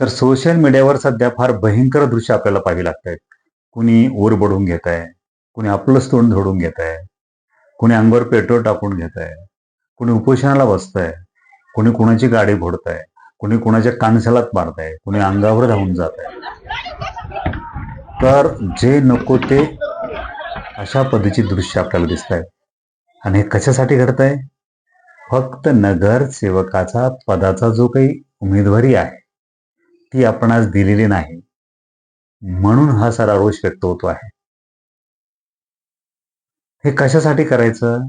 तर सोशल मीडियावर सध्या फार भयंकर दृश्य आपल्याला पाहावी लागत आहेत कुणी ओर बडवून घेत आहे कुणी आपलंच तोंड झोडून घेत आहे कुणी अंगावर पेट्रोल टाकून घेत आहे कुणी उपोषणाला बसत आहे कुणी कुणाची गाडी फोडत आहे कुणी कुणाच्या कानसालात मारत आहे कुणी अंगावर धावून जात आहे तर जे नको ते अशा पद्धतीची दृश्य आपल्याला दिसत आहेत आणि हे कशासाठी घडत आहे फक्त नगरसेवकाचा पदाचा जो काही उमेदवारी आहे ती आपण आज दिलेली नाही. म्हणून हा सारा रोष व्यक्त होतो आहे. हे कशासाठी करायचं?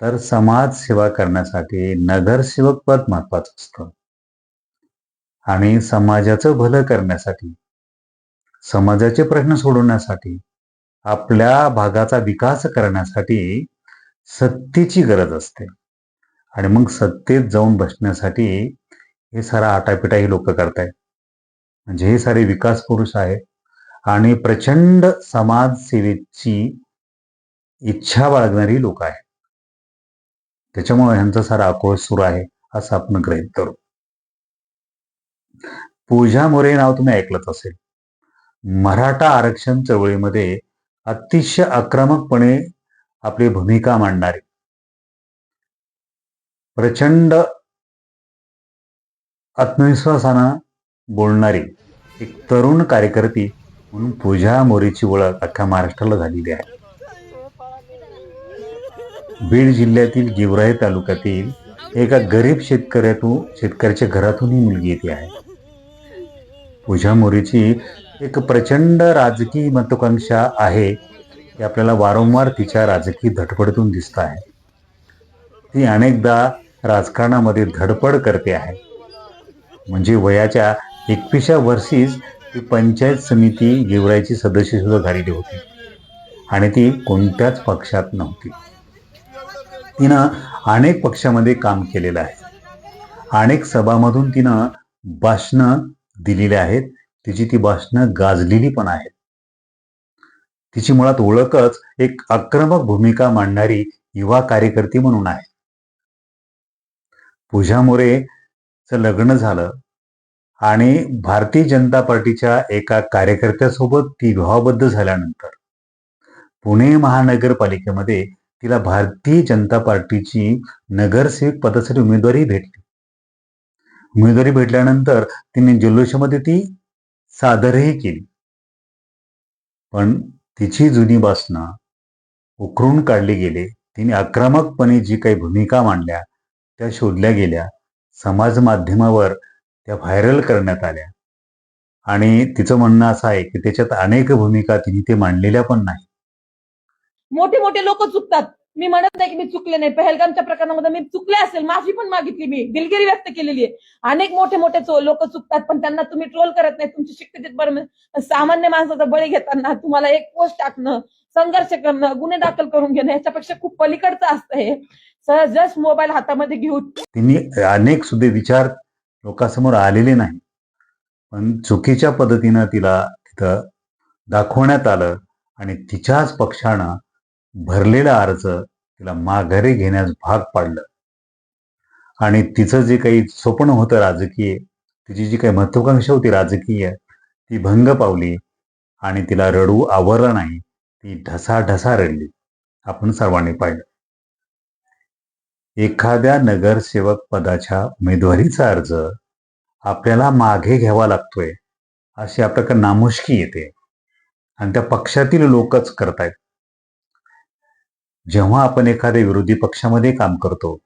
तर समाजसेवा करण्यासाठी नगरसेवक पद महत्वाचं असतं. आणि समाजाचं भलं करण्यासाठी समाजाचे प्रश्न सोडवण्यासाठी आपल्या भागाचा विकास करण्यासाठी सत्तेची गरज असते. आणि मग सत्तेत जाऊन बसण्यासाठी हे सारा आटापिटा ही लोक करतायत. म्हणजे हे सारे विकास पुरुष आहेत. आणि प्रचंड समाजसेवेची इच्छा बाळगणारी लोक आहेत. त्याच्यामुळे ह्यांचा सारा आक्रोश सुरू आहे असं आपण ग्रहित करू. पूजा मोरे नाव तुम्ही ऐकलंच असेल. मराठा आरक्षण चळवळीमध्ये अतिशय आक्रमकपणे आपली भूमिका मांडणारी. प्रचंड आत्मविश्वासानं बोलणारी एक तरुण कार्यकर्ती म्हणून पूजा मोरीची ओळख अख्ख्या महाराष्ट्राला झालेली आहे. बीड जिल्ह्यातील गेवराई तालुक्यातील एका गरीब शेतकऱ्यातून शेतकऱ्याच्या घरातून ही मुलगी येते आहे. पूजा मोरीची एक प्रचंड राजकीय महत्वाकांक्षा आहे की आपल्याला वारंवार तिच्या राजकीय धडपडतून दिसत आहे. ती अनेकदा राजकारणामध्ये धडपड करते आहे. म्हणजे वयाच्या एकविशा वर्षीच ती पंचायत समिती गेवरायची सदस्य सुद्धा झालेली होती. आणि ती कोणत्याच पक्षात नव्हती. तिनं अनेक पक्षामध्ये काम केलेलं आहे. अनेक सभामधून तिनं भाषणं दिलेली आहेत. तिची ती भाषणं गाजलेली पण आहेत. तिची मुळात ओळखच एक आक्रमक भूमिका मांडणारी युवा कार्यकर्ती म्हणून आहे. पूजा मोरेचं लग्न झालं. आणि भारतीय जनता पार्टीच्या एका कार्यकर्त्यासोबत ती विवाहबद्ध झाल्यानंतर पुणे महानगरपालिकेमध्ये तिला भारतीय जनता पार्टीची नगरसेवक पदासाठी उमेदवारी भेटली. उमेदवारी भेटल्यानंतर तिने जल्लोषामध्ये ती सादरही केली. पण तिची जुनी बासना उकरून काढली गेले. तिने आक्रमकपणे जी काही भूमिका मांडल्या त्या शोधल्या गेल्या. समाज माध्यमावर त्या व्हायरल करण्यात आल्या. आणि तिचं म्हणणं असं आहे की त्याच्यात अनेक भूमिका तिने ते मांडलेल्या पण नाही मोठे मोठे लोक चुकतात. मी म्हणत नाही की मी चुकले नाही. पहलगामच्या प्रकरणामध्ये मी चुकले असेल. माफी पण मागितली मी. दिलगिरी व्यक्त केलेली आहे. अनेक मोठे मोठे लोक चुकतात पण त्यांना तुम्ही ट्रोल करत नाही. तुमची शिक्षित बरं. सामान्य माणसाचा बळी घेताना तुम्हाला एक पोस्ट टाकणं संघर्ष करणं गुन्हे दाखल करून घेणं याच्यापेक्षा खूप पलीकडचं असतं हे. सहज जस्ट मोबाईल हातामध्ये घेऊन. तिने अनेक सुद्धा विचार लोकांसमोर आलेले नाही. पण चुकीच्या पद्धतीनं तिला तिथं दाखवण्यात आलं आणि तिच्याच पक्षानं भरलेला अर्ज तिला माघारी घेण्यास भाग पाडलं. आणि तिचं जे काही स्वप्न होतं राजकीय तिची जी काही महत्वाकांक्षा होती राजकीय ती भंग पावली आणि तिला रडू आवरलं नाही. ती ढसा ढसा रडली. आपण सर्वांनी पाहिलं. एखाद्या नगरसेवक पदाच्या उमेदवारीचा अर्ज आपल्याला मागे घ्यावा लागतोय अशी आपल्याकडे नामुष्की येते. आणि त्या पक्षातील लोकच करतायत. जेव्हा आपण एखाद्या विरोधी पक्षामध्ये काम करतो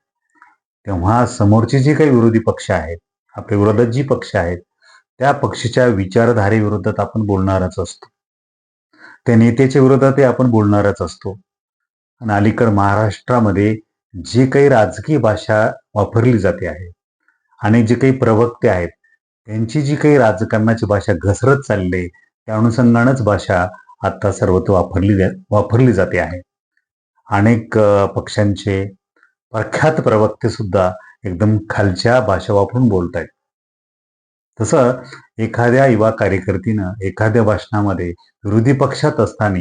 तेव्हा समोरचे जे काही विरोधी पक्ष आहेत आपल्या विरोधात जी पक्ष आहेत त्या पक्षाच्या विचारधारेविरोधात आपण बोलणारच असतो. त्या नेत्याच्या विरोधातही आपण बोलणारच असतो. आणि अलीकड महाराष्ट्रामध्ये जी काही राजकीय भाषा वापरली जाते आहे आणि जे काही प्रवक्ते आहेत त्यांची जी काही राजकारणाची भाषा घसरत चालली आहे त्या अनुषंगानंच भाषा आता सर्वत्र वापरली वापरली जाते आहे. अनेक पक्षांचे प्रख्यात प्रवक्ते सुद्धा एकदम खालच्या भाषा वापरून बोलत आहेत. तसं एखाद्या युवा कार्यकर्तीनं एखाद्या भाषणामध्ये विरोधी पक्षात असताना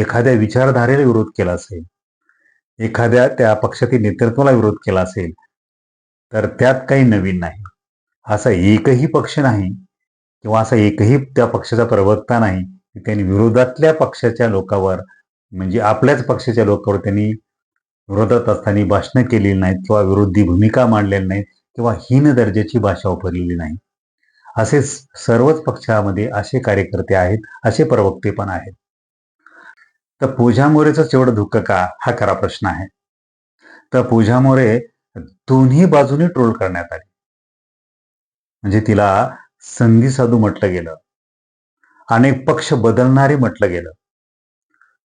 एखाद्या विचारधारेला विरोध केला असेल एखाद्या त्या पक्षातील नेतृत्वाला विरोध केला असेल तर त्यात काही नवीन नाही. असा एकही पक्ष नाही किंवा असा एकही त्या पक्षाचा प्रवक्ता नाही की त्यांनी विरोधातल्या पक्षाच्या लोकावर म्हणजे आपल्याच पक्षाच्या लोकांवर त्यांनी विरोधात असताना भाषणं केलेली नाहीत किंवा विरोधी भूमिका मांडलेली नाहीत किंवा हीन दर्जाची भाषा वापरलेली नाही. असे सर्वच पक्षामध्ये असे कार्यकर्ते आहेत असे प्रवक्ते पण आहेत. तर पूजा मोरेच एवढं धुकं का? हा खरा प्रश्न आहे. तर पूजा मोरे दोन्ही बाजूनी ट्रोल करण्यात आली. म्हणजे तिला संधी साधू म्हटलं गेलं. अनेक पक्ष बदलणारी म्हटलं गेलं.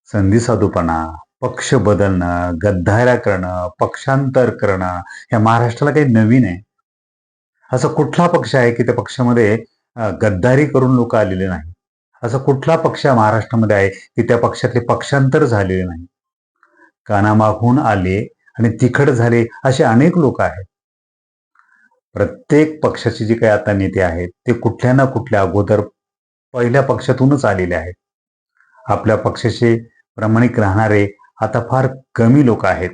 संधी साधूपणा पक्ष बदलणं गद्दाऱ्या करणं पक्षांतर करणं या महाराष्ट्राला काही नवीन आहे. असा कुठला पक्ष आहे की त्या पक्षामध्ये गद्दारी करून लोक आलेले नाही असा कुठला पक्ष महाराष्ट्रामध्ये आहे की त्या पक्षातले पक्षांतर झालेले नाही? कानामागून आले आणि तिखट झाले असे अनेक लोक आहेत. प्रत्येक पक्षाचे जे काही आता नेते आहेत ते कुठल्या ना कुठल्या अगोदर पहिल्या पक्षातूनच आलेले आहेत. आपल्या पक्षाचे प्रामाणिक राहणारे आता फार कमी लोक आहेत.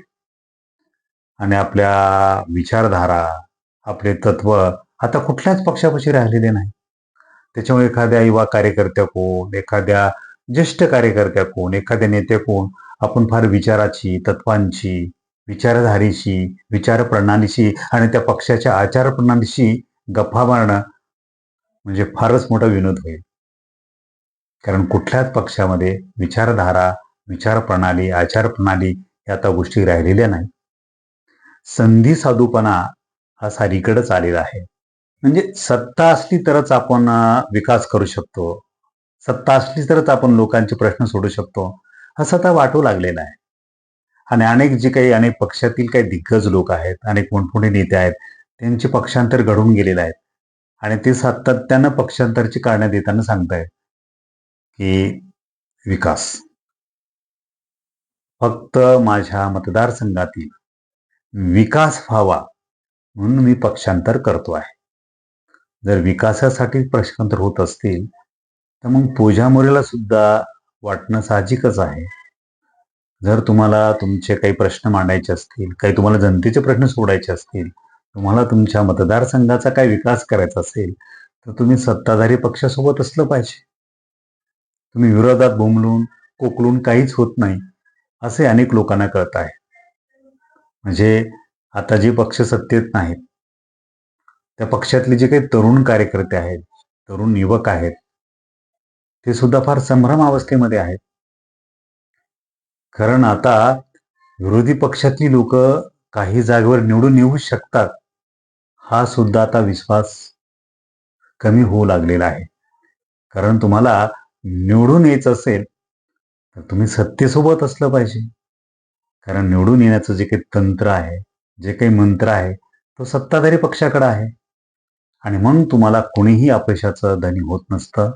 आणि आपल्या विचारधारा आपले तत्व आता कुठल्याच पक्षापाशी राहिलेले नाही. त्याच्यामुळे एखाद्या युवा कार्यकर्त्या कोण एखाद्या ज्येष्ठ कार्यकर्त्या कोण एखाद्या नेत्या कोण आपण फार विचाराची तत्वांची विचारधारीशी विचारप्रणालीशी आणि त्या पक्षाच्या आचारप्रणालीशी गप्पा मारणं म्हणजे फारच मोठा विनोद होईल. कारण कुठल्याच पक्षामध्ये विचारधारा विचारप्रणाली आचारप्रणाली या आता गोष्टी राहिलेल्या नाही संधी साधूपणा हा सारीकडेच आलेला आहे. म्हणजे सत्ता असली तरच आपण विकास करू शकतो. सत्ता असली तरच आपण लोकांचे प्रश्न सोडू शकतो. असं आता वाटू लागलेलं आहे. आणि अनेक जे काही अनेक पक्षातील काही दिग्गज लोक आहेत अनेक मोठमोठे नेते आहेत त्यांचे पक्षांतर घडून गेलेले आहेत आणि ते सातत्यानं पक्षांतरची कारणं देताना सांगतायत की विकास. फक्त माझ्या मतदारसंघातील विकास व्हावा म्हणून मी पक्षांतर करतो आहे. जर विकासासाठी पक्षांतर होत असतील तर मग पूजा मोरेला सुद्धा वाटणं साहजिकच आहे. जर तुम्हाला तुमचे काही प्रश्न मांडायचे असतील काही तुम्हाला जनतेचे प्रश्न सोडायचे असतील तुम्हाला तुमच्या मतदारसंघाचा काही विकास करायचा असेल तर तुम्ही सत्ताधारी पक्षासोबत असलं पाहिजे. तुम्ही विरोधात बोंबलून कोकलून काहीच होत नाही असे अनेक लोकांना कळत आहे. म्हणजे आता जे पक्ष सत्तेत नाहीत त्या पक्षातले जे काही तरुण कार्यकर्ते आहेत तरुण युवक आहेत ते सुद्धा फार संभ्रम अवस्थेमध्ये आहेत. कारण आता विरोधी पक्षातली लोक काही जागेवर निवडून येऊ शकतात हा सुद्धा आता विश्वास कमी होऊ लागलेला आहे. कारण तुम्हाला निवडून यायचं असेल तर तुम्ही सत्तेसोबत असलं पाहिजे. कारण निवडून येण्याचं जे काही तंत्र आहे जे काही मंत्र आहे तो सत्ताधारी पक्षाकडे आहे. आणि म्हणून तुम्हाला कोणीही अपयशाचं धनी होत नसतं.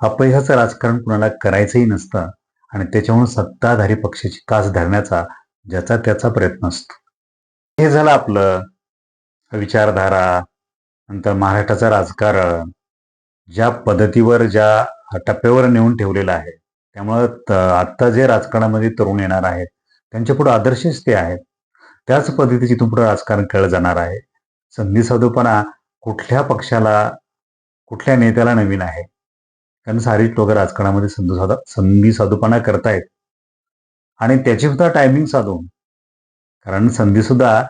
अपयशाचं राजकारण कुणाला करायचंही नसतं. आणि त्याच्यामुळे सत्ताधारी पक्षाची कास धरण्याचा ज्याचा त्याचा प्रयत्न असतो. हे झालं आपलं विचारधारा नंतर महाराष्ट्राचं राजकारण ज्या पद्धतीवर ज्या टप्प्यावर नेऊन ठेवलेलं आहे. त्यामुळं त- आत्ता जे राजकारणामध्ये तरुण येणार आहेत त्यांच्या पुढे आदर्शच ते आहेत. त्याच पद्धतीची तुमचं पुढे राजकारण खेळलं जाणार आहे. संधी साधूपणा कुठल्या पक्षाला कुठल्या नेत्याला नवीन आहे? कारण सारीच लोक राजकारणामध्ये संधू साधा संधी साधूपणा करतायत. आणि त्याची सुद्धा टायमिंग साधून. कारण संधी सुद्धा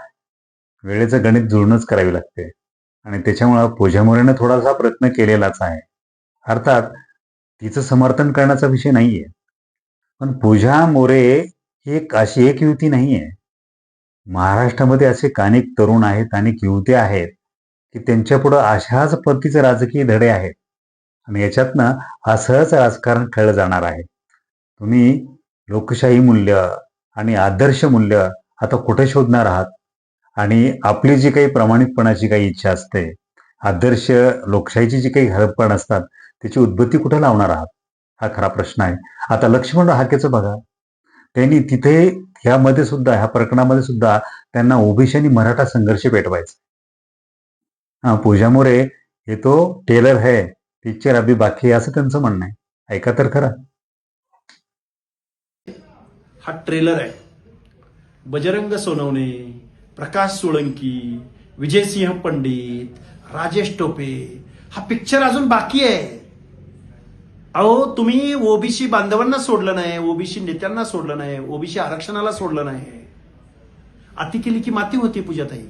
वेळेचं गणित जुळूनच करावी लागते. आणि त्याच्यामुळं पूजा मोरेनं थोडासा प्रयत्न केलेलाच आहे. अर्थात तिचं समर्थन करण्याचा विषय नाहीये. पण पूजा मोरे ही एक अशी एक युवती नाहीये. महाराष्ट्रामध्ये असे अनेक तरुण आहेत अनेक युवती आहेत. की त्यांच्या पुढं अशाच पद्धतीचे राजकीय धडे आहेत. आणि याच्यातनं असंच राजकारण खेळलं जाणार आहे. तुम्ही लोकशाही मूल्य आणि आदर्श मूल्य आता कुठे शोधणार आहात? आणि आपली जी काही प्रामाणिकपणाची काही इच्छा असते आदर्श लोकशाहीची जी काही हरपण असतात त्याची उद्बत्ती कुठे लावणार आहात? हा खरा प्रश्न आहे. आता लक्ष्मण हाकेचं बघा. त्यांनी तिथे ह्यामध्ये सुद्धा ह्या प्रकरणामध्ये सुद्धा त्यांना ओबीसी आणि मराठा संघर्ष पेटवायचा. हा पूजा मोरे हे तो टेलर है. पिक्चर अभी बाकी आहे असं त्यांचं म्हणणं आहे. ऐका तर खरं. हा ट्रेलर आहे. बजरंग सोनवणे प्रकाश सोळंकी विजयसिंह पंडित राजेश टोपे हा पिक्चर अजून बाकी आहे. अहो तुम्ही ओबीसी बांधवांना सोडलं नाही ओबीसी नेत्यांना सोडलं नाही ओबीसी आरक्षणाला सोडलं नाही. अति केली की माती होती पूजाताई.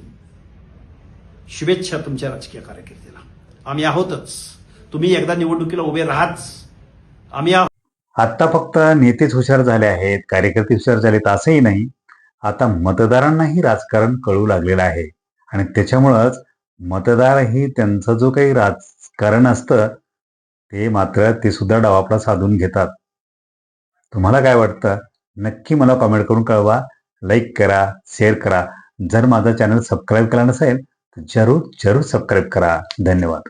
शुभेच्छा तुमच्या राजकीय कारकिर्दीला आम्ही आहोतच. तुम्ही एकदा निवडणुकीला उभे राहाच. आम्ही आता आत्ता फक्त नेतेच हुशार झाले आहेत कार्यकर्ते हुशार झालेत असंही नाही. आता मतदारांनाही राजकारण कळू लागलेलं आहे. आणि त्याच्यामुळंच मतदारही त्यांचं जो काही राजकारण असतं ते मात्र ते सुद्धा डावापला साधून घेतात. तुम्हाला काय वाटतं? नक्की मला कमेंट करून कळवा. लाईक करा शेअर करा. जर माझा चॅनल सबस्क्राईब केला नसेल जरूर जरूर सबस्क्राईब करा. धन्यवाद.